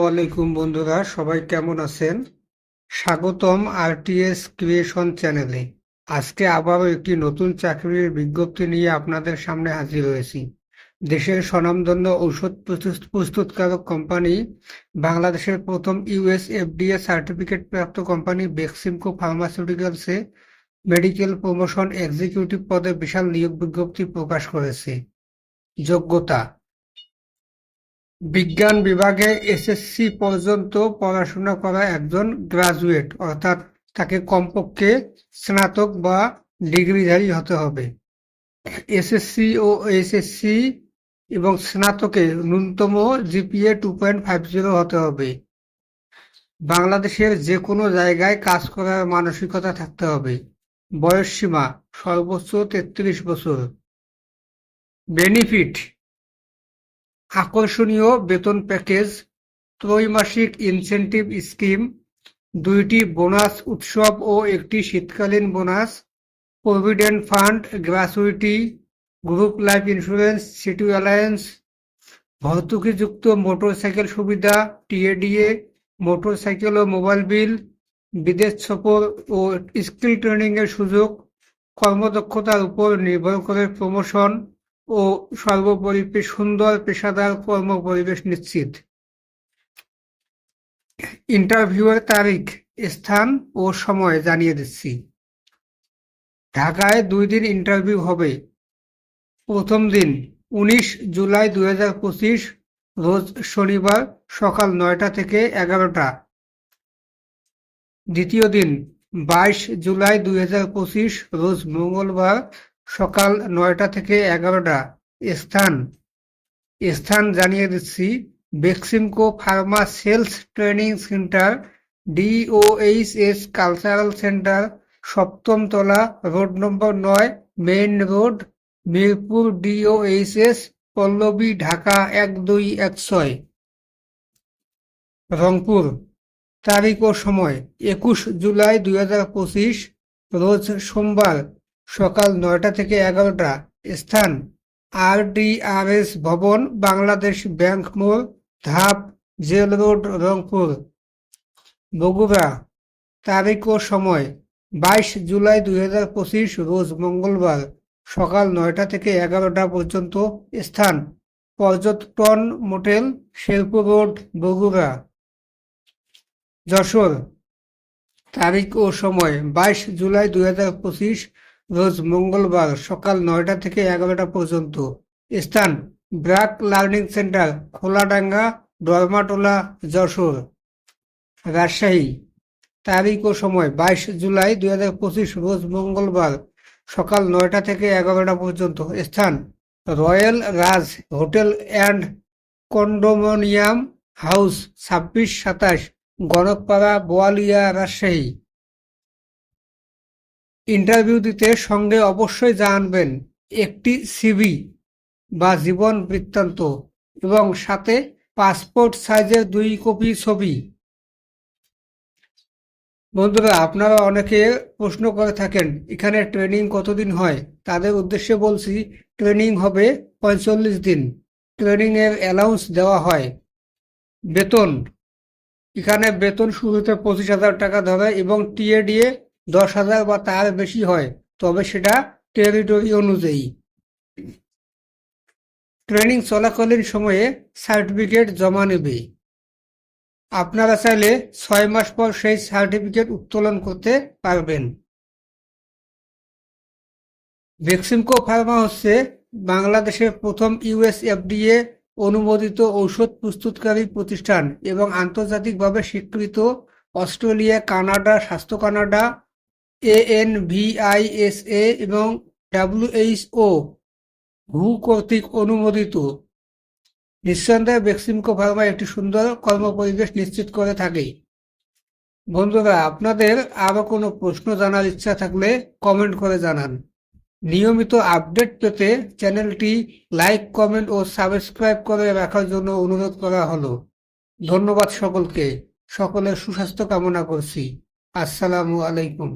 ওয়ালাইকুম বন্ধুরা, সবাই কেমন আছেন? স্বাগতম আরটিএস ক্রিয়েশন চ্যানেলে। আজকে আবারও একটি নতুন চাকরির বিজ্ঞপ্তি নিয়ে আপনাদের সামনে হাজির হয়েছি। দেশের স্বনামধন্য ঔষধ প্রস্তুত- প্রস্তুতকারক কোম্পানি, বাংলাদেশের প্রথম ইউএস এফডিএ সার্টিফিকেট প্রাপ্ত কোম্পানি বেক্সিমকো ফার্মাসিউটিক্যালসে মেডিকেল প্রমোশন এক্সিকিউটিভ পদে বিশাল নিয়োগ বিজ্ঞপ্তি প্রকাশ করেছে। যোগ্যতা বিজ্ঞান বিভাগে এসএসসি পর্যন্ত পড়াশোনা করা একজন গ্রাজুয়েট অর্থাৎ তাকে কমপক্ষে স্নাতক বা ডিগ্রিধারী হতে হবে। এসএসসি ও এসএসসি এবং স্নাতকে ন্যূনতম GPA two point five zero হতে হবে। বাংলাদেশের যে কোনো জায়গায় কাজ করার মানসিকতা থাকতে হবে। বয়স সীমা সর্বোচ্চ তেত্রিশ বছর। বেনিফিট আকর্ষণীয় বেতন প্যাকেজ, ত্রৈমাসিক ইনসেনটিভ স্কিম দুইটি বোনাস উৎসব ও একটি শীতকালীন bonus provident fund gratuity group life insurance city alliance ভর্তুকিযুক্ত মোটরসাইকেল সুবিধা টিএডিএ মোটরসাইকেল ও মোবাইল বিল বিদেশ সফর ও স্কিল ট্রেনিংয়ের সুযোগ, কর্মদক্ষতার উপর নির্ভর করে প্রমোশন ও সর্বোপরি সুন্দর পেশাদার কর্ম পরিবেশ নিশ্চিত। ইন্টারভিউয়ের তারিখ, স্থান ও সময় জানিয়ে দিচ্ছি। ঢাকায় দুই দিন ইন্টারভিউ হবে। প্রথম দিন উনিশ জুলাই দুই হাজার পঁচিশ, রোজ শনিবার সকাল নয়টা থেকে এগারোটা। দ্বিতীয় দিন বাইশ জুলাই দুই হাজার পঁচিশ, রোজ মঙ্গলবার সকাল নয়টা থেকে এগারোটা। স্থান। স্থান জানিয়ে দিচ্ছি Beximco pharma sales training centre, DOHS cultural centre সপ্তম তলা রোড নম্বর নয়, main road, Mirpur DOHS, Pallabi, Dhaka এক দুই এক ছয়। রংপুর। তারিখ ও সময়, একুশ জুলাই দুই হাজার পঁচিশ, রোজ সোমবার সকাল নয়টা থেকে এগারোটা, স্থান আরডিআরএস ভবন, বাংলাদেশ ব্যাংক মোড় ধাপ জেল রোড, রংপুর। বগুড়া। তারিখ ও সময়, বাইশ জুলাই দুই হাজার পঁচিশ, রোজ মঙ্গলবার, সকাল নয়টা থেকে এগারোটা পর্যন্ত, স্থান পর্যটন মোটেল শেরপুর রোড, বগুড়া। যশোর। তারিখ ও সময়, বাইশ জুলাই দুই হাজার পঁচিশ রোজ মঙ্গলবার সকাল নয়টা থেকে এগারোটা পর্যন্ত। স্থান ব্র্যাক লার্নিং সেন্টার, খোলাডাঙ্গা ডরমাটোলা যশোর। রাজশাহী। তারিখ ও সময় বাইশ জুলাই দুই হাজার পঁচিশ, রোজ মঙ্গলবার সকাল নয়টা থেকে এগারোটা পর্যন্ত। স্থান royal Raj hotel and condominium house, ছাব্বিশ সাতাশ, গণকপাড়া, বোয়ালিয়া, রাজশাহী। ইন্টারভিউ দিতে সঙ্গে অবশ্যই জানবেন একটি সিবি বা জীবন বৃত্তান্ত এবং সাথে পাসপোর্ট সাইজের দুই কপি ছবি। বন্ধুরা, আপনারা অনেকে প্রশ্ন করে থাকেন, এখানে ট্রেনিং কতদিন হয়? তাদের উদ্দেশ্যে বলছি, ট্রেনিং হবে পঁয়তাল্লিশ দিন। ট্রেনিং এর অ্যালাউন্স দেওয়া হয়। বেতন। এখানে বেতন শুরুতে পঁচিশ হাজার টাকা ধরে এবং টিএডিএ দশ হাজার বা তার বেশি হয়, তবে সেটা টেরিটরি অনুযায়ী। ট্রেনিং চলাকালীন সময়ে সার্টিফিকেট জমা নেবে। আপনারা চাইলে ছয় মাস পর সেই সার্টিফিকেট উত্তোলন করতে পারবেন। ভ্যাকসিনকো ফার্মা হচ্ছে বাংলাদেশের প্রথম ইউএস এফডিএ অনুমোদিত ঔষধ প্রস্তুতকারী প্রতিষ্ঠান এবং আন্তর্জাতিকভাবে স্বীকৃত অস্ট্রেলিয়া, কানাডা, স্বাস্থ্য কানাডা এএনভিআইএসএ এবং ডাব্লিউএইচও হু কর্তৃক অনুমোদিত। নিঃসন্দেহে বেক্সিমকো ফার্মা একটি সুন্দর কর্মপরিবেশ নিশ্চিত করে থাকে। বন্ধুরা, আপনাদের আরও কোনো প্রশ্ন জানার ইচ্ছা থাকলে কমেন্ট করে জানান। নিয়মিত আপডেট পেতে চ্যানেলটি লাইক, কমেন্ট ও সাবস্ক্রাইব করে রাখার জন্য অনুরোধ করা হলো। ধন্যবাদ সকলকে। সকলের সুস্বাস্থ্য কামনা করছি। আসসালামু আলাইকুম।